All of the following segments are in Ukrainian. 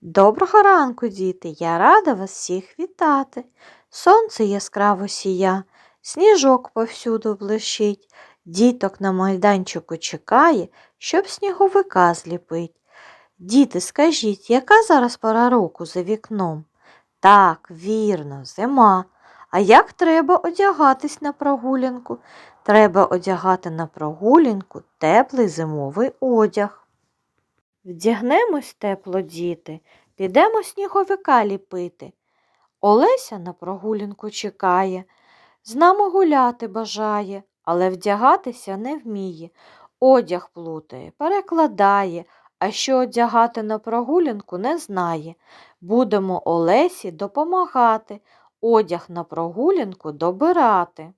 Доброго ранку, діти! Я рада вас всіх вітати. Сонце яскраво сія, сніжок повсюду блищить, діток на майданчику чекає, щоб сніговика зліпить. Діти, скажіть, яка зараз пора року за вікном? Так, вірно, зима. А як треба одягатись на прогулянку? Треба одягати на прогулянку теплий зимовий одяг. Вдягнемось тепло, діти, підемо сніговика ліпити. Олеся на прогулянку чекає, з нами гуляти бажає, але вдягатися не вміє. Одяг плутає, перекладає, а що одягати на прогулянку не знає. Будемо Олесі допомагати, одяг на прогулянку добирати.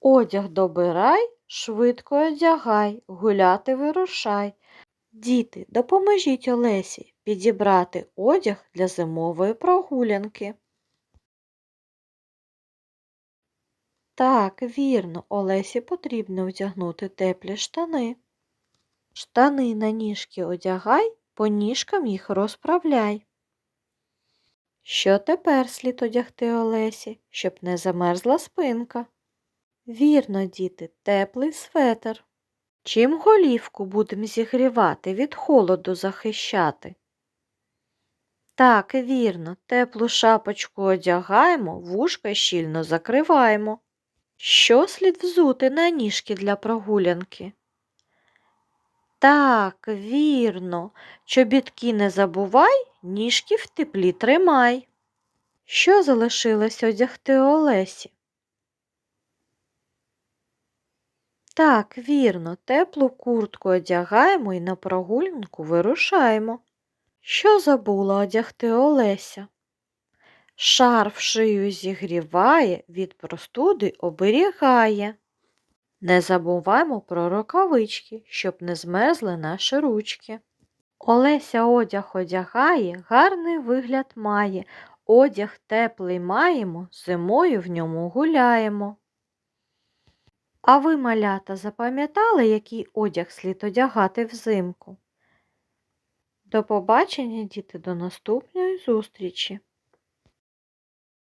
Одяг добирай, швидко одягай, гуляти вирушай. Діти, допоможіть Олесі підібрати одяг для зимової прогулянки. Так, вірно, Олесі потрібно вдягнути теплі штани. Штани на ніжки одягай, по ніжкам їх розправляй. Що тепер слід одягти Олесі, щоб не замерзла спинка? Вірно, діти, теплий светр. Чим голівку будемо зігрівати, від холоду захищати? Так, вірно, теплу шапочку одягаємо, вушка щільно закриваємо. Що слід взути на ніжки для прогулянки? Так, вірно, чобітки не забувай, ніжки в теплі тримай. Що залишилось одягти Олесі? Так, вірно, теплу куртку одягаємо і на прогулянку вирушаємо. Що забула одягти Олеся? Шарф шию зігріває, від простуди оберігає. Не забуваємо про рукавички, щоб не змерзли наші ручки. Олеся одяг одягає, гарний вигляд має, одяг теплий маємо, зимою в ньому гуляємо. А ви, малята, запам'ятали, який одяг слід одягати взимку? До побачення, діти, до наступної зустрічі!